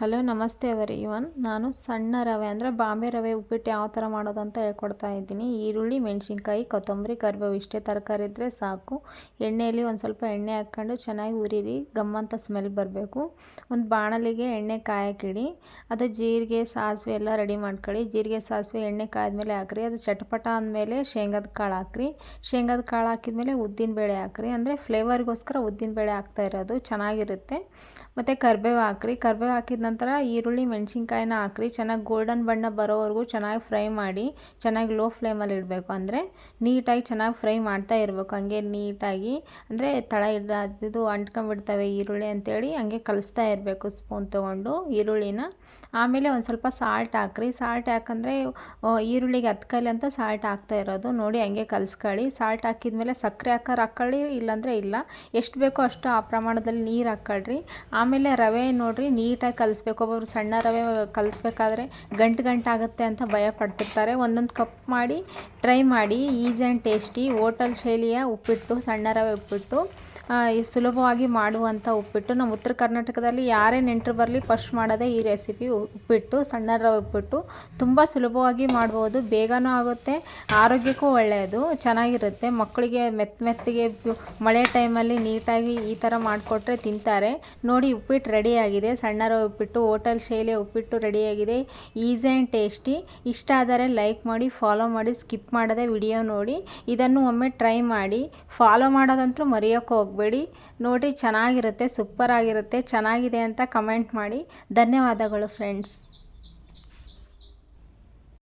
Hello, ನಮಸ್ತೆ ಅವರಿ. ಇವನ್, ನಾನು ಸಣ್ಣ ರವೆ ಅಂದರೆ ಬಾಂಬೆ ರವೆ ಉಪ್ಪಿಟ್ಟು ಯಾವ ಥರ ಅಂತ ಹೇಳ್ಕೊಡ್ತಾ ಇದ್ದೀನಿ. ಈರುಳ್ಳಿ, ಮೆಣಸಿನ್ಕಾಯಿ, ಕೊತ್ತಂಬರಿ, ಕರಿಬೇವು ಇಷ್ಟೇ ತರಕಾರಿ ಇದ್ದರೆ ಸಾಕು. ಎಣ್ಣೆಯಲ್ಲಿ ಒಂದು ಸ್ವಲ್ಪ ಎಣ್ಣೆ ಹಾಕ್ಕೊಂಡು ಚೆನ್ನಾಗಿ ಉರಿರಿ ಗಮ್ಮಂತ ಸ್ಮೆಲ್ ಬರಬೇಕು. ಒಂದು ಬಾಣಲಿಗೆ ಎಣ್ಣೆ ಕಾಯಕ್ಕಿಡಿ. ಅದು ಜೀರಿಗೆ, ಸಾಸಿವೆ ಎಲ್ಲ ರೆಡಿ ಮಾಡ್ಕೊಳ್ಳಿ. ಜೀರಿಗೆ, ಸಾಸಿವೆ, ಎಣ್ಣೆ ಕಾಯ್ದ್ಮೇಲೆ ಹಾಕ್ರಿ. ಅದು ಚಟಪಟ ಅಂದಮೇಲೆ ಶೇಂಗದ ಕಾಳು ಹಾಕ್ರಿ. ಶೇಂಗದ ಕಾಳು ಹಾಕಿದ್ಮೇಲೆ ಉದ್ದಿನಬೇಳೆ ಹಾಕ್ರಿ. ಅಂದರೆ ಫ್ಲೇವರ್ಗೋಸ್ಕರ ಉದ್ದಿನ ಬೇಳೆ ಹಾಕ್ತಾ ಇರೋದು ಚೆನ್ನಾಗಿರುತ್ತೆ. ಮತ್ತು ಕರಿಬೇವು ಹಾಕ್ರಿ. ಕರಿಬೇವು ಹಾಕಿದ ನಂತರ ಈರುಳ್ಳಿ, ಮೆಣಸಿನ್ಕಾಯಿನ ಹಾಕ್ರಿ. ಚೆನ್ನಾಗಿ ಗೋಲ್ಡನ್ ಬಣ್ಣ ಬರೋವರೆಗೂ ಚೆನ್ನಾಗಿ ಫ್ರೈ ಮಾಡಿ, ಚೆನ್ನಾಗಿ ಲೋ ಫ್ಲೇಮಲ್ಲಿ ಇಡಬೇಕು. ಅಂದರೆ ನೀಟಾಗಿ ಚೆನ್ನಾಗಿ ಫ್ರೈ ಮಾಡ್ತಾ ಇರಬೇಕು. ಹಂಗೆ ನೀಟಾಗಿ, ಅಂದರೆ ತಳ ಇದು ಅಂಟ್ಕೊಂಡ್ಬಿಡ್ತವೆ ಈರುಳ್ಳಿ ಅಂತೇಳಿ ಹಂಗೆ ಕಲಿಸ್ತಾ ಇರಬೇಕು ಸ್ಪೂನ್ ತೊಗೊಂಡು ಈರುಳ್ಳಿನ. ಆಮೇಲೆ ಒಂದು ಸ್ವಲ್ಪ ಸಾಲ್ಟ್ ಹಾಕ್ರಿ. ಸಾಲ್ಟ್ ಯಾಕಂದರೆ ಈರುಳ್ಳಿಗೆ ಹತ್ಕಲಿ ಅಂತ ಸಾಲ್ಟ್ ಹಾಕ್ತಾ ಇರೋದು. ನೋಡಿ ಹಂಗೆ ಕಲಿಸ್ಕೊಳ್ಳಿ. ಸಾಲ್ಟ್ ಹಾಕಿದ್ಮೇಲೆ ಸಕ್ಕರೆ ಹಾಕೋರು ಹಾಕ್ಕೊಳ್ಳಿ ಇಲ್ಲಾಂದರೆ ಇಲ್ಲ. ಎಷ್ಟು ಬೇಕೋ ಅಷ್ಟು ಆ ಪ್ರಮಾಣದಲ್ಲಿ ನೀರು ಹಾಕ್ಕೊಳ್ರಿ. ಆಮೇಲೆ ರವೆ ನೋಡಿರಿ, ನೀಟಾಗಿ ಕಲಿಸ್ ಕಲಿಸ್ಬೇಕು, ಒಬ್ಬೊಬ್ರು ಸಣ್ಣ ರವೆ ಕಲಿಸ್ಬೇಕಾದ್ರೆ ಗಂಟು ಗಂಟಾಗುತ್ತೆ ಅಂತ ಭಯ ಪಡ್ತಿರ್ತಾರೆ. ಒಂದೊಂದು ಕಪ್ ಮಾಡಿ ಟ್ರೈ ಮಾಡಿ ಈಸಿ ಆ್ಯಂಡ್ ಟೇಸ್ಟಿ ಹೋಟೆಲ್ ಶೈಲಿಯ ಉಪ್ಪಿಟ್ಟು, ಸಣ್ಣ ರವೆ ಉಪ್ಪಿಟ್ಟು ಸುಲಭವಾಗಿ ಮಾಡುವಂಥ ಉಪ್ಪಿಟ್ಟು. ನಮ್ಮ ಉತ್ತರ ಕರ್ನಾಟಕದಲ್ಲಿ ಯಾರೇ ನೆಂಟರು ಬರಲಿ ಫಸ್ಟ್ ಮಾಡೋದೇ ಈ ರೆಸಿಪಿ ಉಪ್ಪಿಟ್ಟು, ಸಣ್ಣ ರವೆ ಉಪ್ಪಿಟ್ಟು ತುಂಬ ಸುಲಭವಾಗಿ ಮಾಡ್ಬೋದು. ಬೇಗನೂ ಆಗುತ್ತೆ, ಆರೋಗ್ಯಕ್ಕೂ ಒಳ್ಳೆಯದು, ಚೆನ್ನಾಗಿರುತ್ತೆ. ಮಕ್ಕಳಿಗೆ ಮೆತ್ತ ಮೆತ್ತಗೆ ಮಳೆ ಟೈಮಲ್ಲಿ ನೀಟಾಗಿ ಈ ಥರ ಮಾಡಿಕೊಟ್ರೆ ತಿಂತಾರೆ. ನೋಡಿ, ಉಪ್ಪಿಟ್ಟು ರೆಡಿಯಾಗಿದೆ ಸಣ್ಣ ರವೆ ಉಪ್ಪಿಟ್ಟು. ಹೋಟೆಲ್ ಶೈಲಿಯ ಉಪ್ಪಿಟ್ಟು ರೆಡಿಯಾಗಿದೆ. Easy and tasty. ಇಷ್ಟ ಆದರೆ ಲೈಕ್ ಮಾಡಿ, ಫಾಲೋ ಮಾಡಿ, ಸ್ಕಿಪ್ ಮಾಡದೆ ವಿಡಿಯೋ ನೋಡಿ. ಇದನ್ನು ಒಮ್ಮೆ ಟ್ರೈ ಮಾಡಿ. ಫಾಲೋ ಮಾಡೋದಂತೂ ಮರೆಯೋಕ್ಕೆ ಹೋಗಬೇಡಿ. ನೋಡಿ, ಚೆನ್ನಾಗಿರುತ್ತೆ ಸೂಪರ್ ಆಗಿರುತ್ತೆ ಚೆನ್ನಾಗಿದೆ ಅಂತ ಕಮೆಂಟ್ ಮಾಡಿ. ಧನ್ಯವಾದಗಳು, ಫ್ರೆಂಡ್ಸ್.